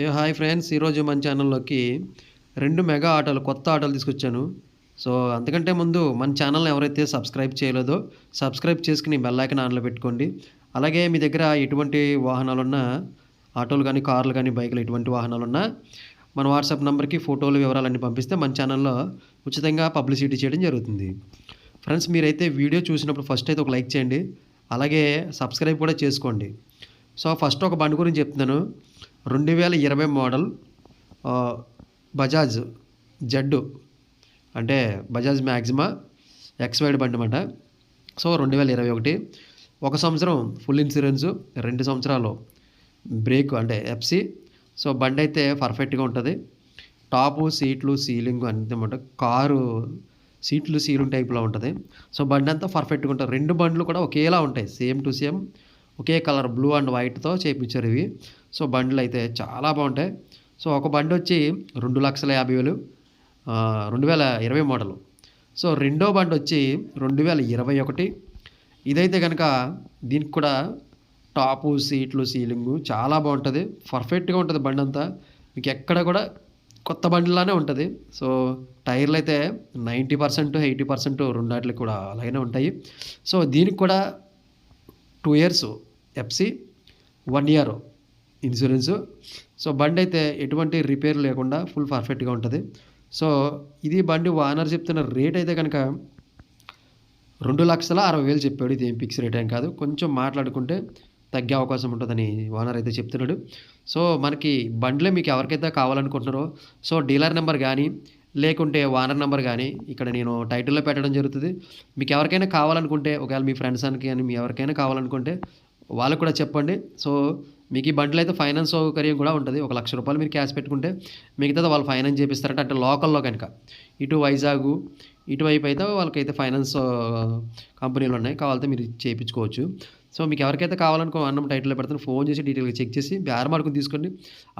ఏ hi friends. ఈరోజు మన ఛానల్లోకి రెండు మెగా ఆటోలు కొత్త ఆటోలు తీసుకొచ్చాను. సో అంతకంటే ముందు మన ఛానల్ని ఎవరైతే సబ్స్క్రైబ్ చేయలేదో సబ్స్క్రైబ్ చేసుకుని బెల్లైకన్ ఆన్లో పెట్టుకోండి. అలాగే మీ దగ్గర ఎటువంటి వాహనాలు ఉన్నా ఆటోలు కానీ కార్లు కానీ బైకులు ఎటువంటి వాహనాలు ఉన్నా మన వాట్సాప్ నెంబర్కి ఫోటోలు వివరాలన్నీ పంపిస్తే మన ఛానల్లో ఉచితంగా పబ్లిసిటీ చేయడం జరుగుతుంది. ఫ్రెండ్స్ మీరైతే వీడియో చూసినప్పుడు ఫస్ట్ అయితే ఒక లైక్ చేయండి. అలాగే సబ్స్క్రైబ్ కూడా చేసుకోండి. సో ఫస్ట్ ఒక బండి గురించి చెప్తున్నాను. రెండు వేల ఇరవై మోడల్ బజాజ్ జడ్డు అంటే బజాజ్ మ్యాక్సిమా ఎక్స్ వైడ్ బండి అనమాట సో రెండు వేల ఇరవై ఒకటి ఒక సంవత్సరం ఫుల్ ఇన్సూరెన్సు రెండు సంవత్సరాలు బ్రేక్ అంటే ఎఫ్సి సో బండి అయితే పర్ఫెక్ట్గా ఉంటుంది. టాపు సీట్లు సీలింగ్ అనమాట కారు సీట్లు సీలింగ్ టైప్లో ఉంటుంది. సో బండి అంతా పర్ఫెక్ట్గా ఉంటుంది. రెండు బండ్లు కూడా ఒకేలా ఉంటాయి. సేమ్ టు సేమ్ ఒకే కలర్ బ్లూ అండ్ వైట్తో చేయించారు ఇవి. సో బండ్లు అయితే చాలా బాగుంటాయి. సో ఒక బండి వచ్చి రెండు లక్షల యాభై వేలు రెండు వేల ఇరవై మోడలు. సో రెండో బండి వచ్చి రెండు వేల ఇరవై ఒకటి. ఇదైతే కనుక దీనికి కూడా టాపు సీట్లు సీలింగు చాలా బాగుంటుంది. పర్ఫెక్ట్గా ఉంటుంది బండి అంతా మీకు ఎక్కడ కూడా కొత్త బండిలానే ఉంటుంది. సో టైర్లు అయితే నైంటీ పర్సెంట్ ఎయిటీ పర్సెంట్ రెండాటికి కూడా అలాగే ఉంటాయి. సో దీనికి కూడా two years FC one year insurance so బండి అయితే ఎటువంటి రిపేర్ లేకుండా ఫుల్ పర్ఫెక్ట్గా ఉంటుంది. సో ఇది బండి ఓనర్ చెప్తున్న రేట్ అయితే కనుక రెండు లక్షల అరవై వేలు చెప్పాడు. ఇది ఏం ఫిక్స్ రేట్ ఏం కాదు. కొంచెం మాట్లాడుకుంటే తగ్గే అవకాశం ఉంటుందని ఓనర్ అయితే చెప్తున్నాడు. సో మనకి బండిలో మీకు ఎవరికైతే కావాలనుకుంటున్నారో సో డీలర్ నెంబర్ కానీ లేకుంటే ఓనర్ నెంబర్ కానీ ఇక్కడ నేను టైటిల్లో పెట్టడం జరుగుతుంది. మీకు ఎవరికైనా కావాలనుకుంటే ఒకవేళ మీ ఫ్రెండ్స్ అని కానీ మీ ఎవరికైనా కావాలనుకుంటే వాళ్ళకు కూడా చెప్పండి. సో మీకు ఈ బండ్లు అయితే ఫైనాన్స్ సౌకర్యం కూడా ఉంటుంది. ఒక లక్ష రూపాయలు మీరు క్యాష్ పెట్టుకుంటే మిగతాది వాళ్ళు ఫైనాన్స్ చేపిస్తారంటే అంటే లోకల్లో కనుక. ఇటు వైజాగ్ ఇటువైపు అయితే వాళ్ళకైతే ఫైనాన్స్ కంపెనీలు ఉన్నాయి. కావాలంటే మీరు చేయించుకోవచ్చు సో మీకు ఎవరికైతే కావాలనుకో అన్నం టైటిల్లో పెడతాను. ఫోన్ చేసి డీటెయిల్గా చెక్ చేసి బేరం మార్కుని తీసుకోండి.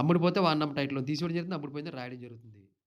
అమ్ముడిపోతే అన్నం టైటిల్లో తీసుకోవడం జరుగుతుంది. పోయితే రాయడం జరుగుతుంది.